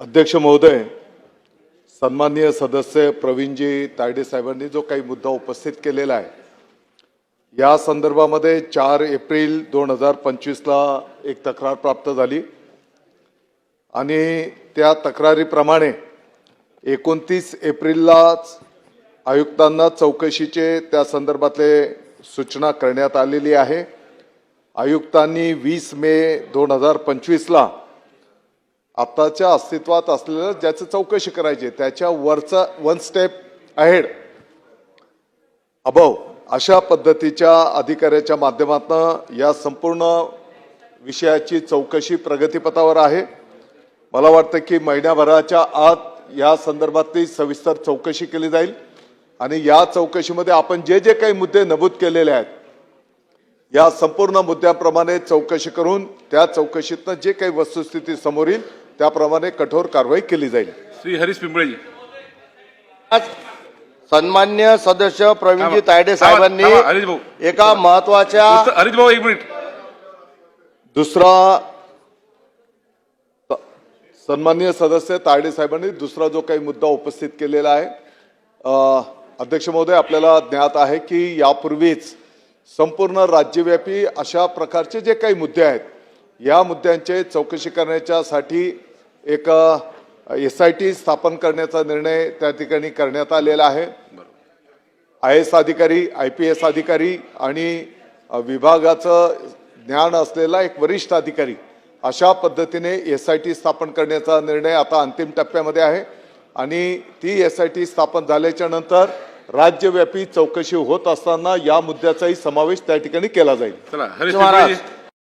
अध्यक्ष महोदय सन्माननीय सदस्य प्रवीणजी तायडे साहेबांनी जो काही मुद्दा उपस्थित केलेला आहे या संदर्भामध्ये चार एप्रिल दोन हजार पंचवीसला एक तक्रार प्राप्त झाली. आणि त्या तक्रारीप्रमाणे एकोणतीस एप्रिललाच आयुक्तांना चौकशीचे त्या संदर्भातले सूचना करण्यात आलेली आहे. आयुक्तांनी वीस मे दोन हजार पंचवीसला आत्ताच्या अस्तित्वात असलेलं ज्याचं चौकशी करायची त्याच्या वरचा वन स्टेप अहेड अबव अशा पद्धतीच्या अधिकाऱ्याच्या माध्यमातून या संपूर्ण विषयाची चौकशी प्रगतीपथावर आहे. मला वाटतं की महिन्याभराच्या आत या संदर्भातली सविस्तर चौकशी केली जाईल. आणि या चौकशीमध्ये आपण जे जे काही मुद्दे नमूद केलेले आहेत या संपूर्ण मुद्द्याप्रमाणे चौकशी करून त्या चौकशीतनं जे काही वस्तुस्थिती समोर येईल त्याप्रमाणे कठोर कारवाई केली जाईल श्री हरीश पिंपळेजी आज सन्मान्य सदस्य प्रवीणजी. तायडे साहेबांनी भाऊ. एका महत्त्वाच्या हरीश भाऊ एक मिनिट दुसरा सन्माननीय सदस्य तायडे साहेबांनी दुसरा जो काही मुद्दा उपस्थित केलेला आहे अध्यक्ष महोदय आपल्याला ज्ञात आहे की यापूर्वीच संपूर्ण राज्यव्यापी अशा प्रकारचे जे काही मुद्दे आहेत या मुद्द्यांचे चौकशी करण्याच्यासाठी एक एस आय टी स्थापन करण्याचा निर्णय त्या ठिकाणी करण्यात आलेला आहे. आय एस अधिकारी आय पी एस अधिकारी आणि विभागाचं ज्ञान असलेला एक वरिष्ठ अधिकारी अशा पद्धतीने एस आय टी स्थापन करण्याचा निर्णय आता अंतिम टप्प्यामध्ये आहे. आणि ती एस आय टी स्थापन झाल्याच्यानंतर राज्यव्यापी चौकशी होत असताना या मुद्द्याचाही समावेश त्या ठिकाणी केला जाईल.